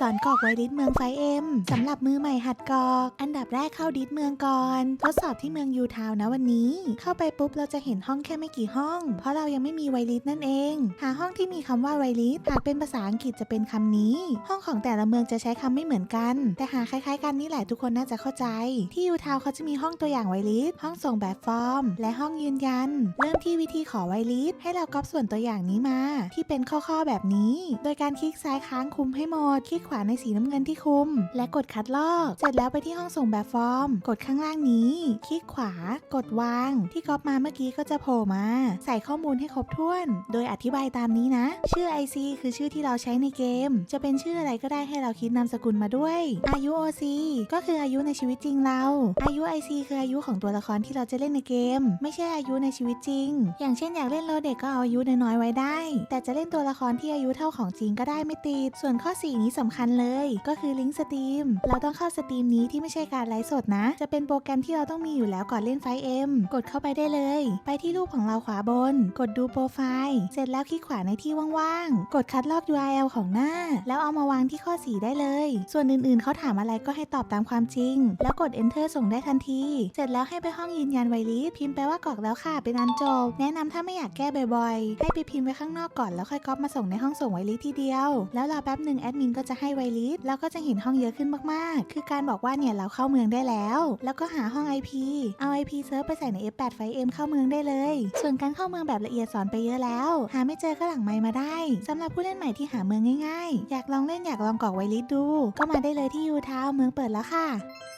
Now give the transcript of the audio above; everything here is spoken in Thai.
สอนกรอกไวริสเมืองไฟเอ็มสำหรับมือใหม่หัดกรอก อันดับแรกเข้าดิสเมืองก่อน ทดสอบที่เมืองยูทาวนะวันนี้ เข้าไปปุ๊บเราจะเห็นห้องแค่ไม่กี่ห้อง เพราะเรายังไม่มีไวริสนั่นเอง หาห้องที่มีคำว่าไวริสหากเป็นภาษาอังกฤษจะเป็นคำนี้ ห้องของแต่ละเมืองจะใช้คำไม่เหมือนกัน แต่หาคล้ายๆ กันนี่แหละทุกคนน่าจะเข้าใจ ที่ยูทาวเขาจะมีห้องตัวอย่างไวริสห้องส่งแบบฟอร์ม และห้องยืนยัน เริ่มที่วิธีขอไวริสให้เราก๊อปส่วนตัวอย่างนี้มา ที่เป็นข้อๆแบบนี้ โดยการคลิกซ้ายค้างคุมให้หมดคลิกขวาในสีน้ำเงินที่คุม และกดคัดลอก เสร็จแล้วไปที่ห้องส่งแบบฟอร์ม กดข้างล่างนี้ คลิกขวา กดวาง ที่ก๊อปมาเมื่อกี้ก็จะโผล่มา ใส่ข้อมูลให้ครบถ้วน โดยอธิบายตามนี้นะ ชื่อ IC คือชื่อที่เราใช้ในเกม จะเป็นชื่ออะไรก็ได้ให้เราคิดนามสกุลมาด้วย อายุ OC ก็คืออายุในชีวิตจริงเรา อายุ IC คืออายุของตัวละครที่เราจะเล่นในเกม ไม่ใช่อายุในชีวิตจริง อย่างเช่นอยากเล่นโลเด็กก็เอาอายุน้อยๆไว้ได้ แต่จะเล่นตัวละครที่อายุเท่าของจริงก็ได้ไม่ติด ส่วนข้อ 4 นี้สำคัญเลย ก็คือลิงก์สตรีมเราต้องเข้าสตรีมนี้ที่ไม่ใช่การไลฟ์สดนะ จะเป็นโปรแกรมที่เราต้องมีอยู่แล้วก่อนเล่นไฟเอ็มกดเข้าไปได้เลย ไปที่รูปของเราขวาบน กดดูโปรไฟล์เสร็จแล้วคลิกขวาในที่ว่างๆ กดคัดลอก URL ของหน้า แล้วเอามาวางที่ข้อ 4 ได้เลย ส่วนอื่นๆเขาถามอะไรก็ให้ตอบตามความจริง แล้วกด enter ส่งได้ทันที เสร็จแล้วให้ไปห้องยืนยันไวริสพิมพ์ไปว่ากรอกแล้วค่ะเป็นอันจบ แนะนำถ้าไม่อยากแก้บ่อยๆ ให้ไปพิมพ์ไว้ข้างนอกก่อนแล้วค่อยก๊อปมาส่งในห้องส่งไวริสทีเดียว แล้วรอแป๊บหนึ่งแอดมินก็จะให้ไวลิสแล้วก็จะเห็นห้องเยอะขึ้นมากๆ คือการบอกว่าเนี่ยเราเข้าเมืองได้แล้ว แล้วก็หาห้อง IP เอา IP เซิร์ฟไปใส่ใน F8 ไฟเอ็มเข้าเมืองได้เลย ส่วนการเข้าเมืองแบบละเอียดสอนไปเยอะแล้ว หาไม่เจอก็หลังไมมาได้สำหรับผู้เล่นใหม่ที่หาเมืองง่ายๆ อยากลองเล่นอยากลองกรอกไวลิสดู ก็มาได้เลยที่ยูทาวเมืองเปิดแล้วค่ะ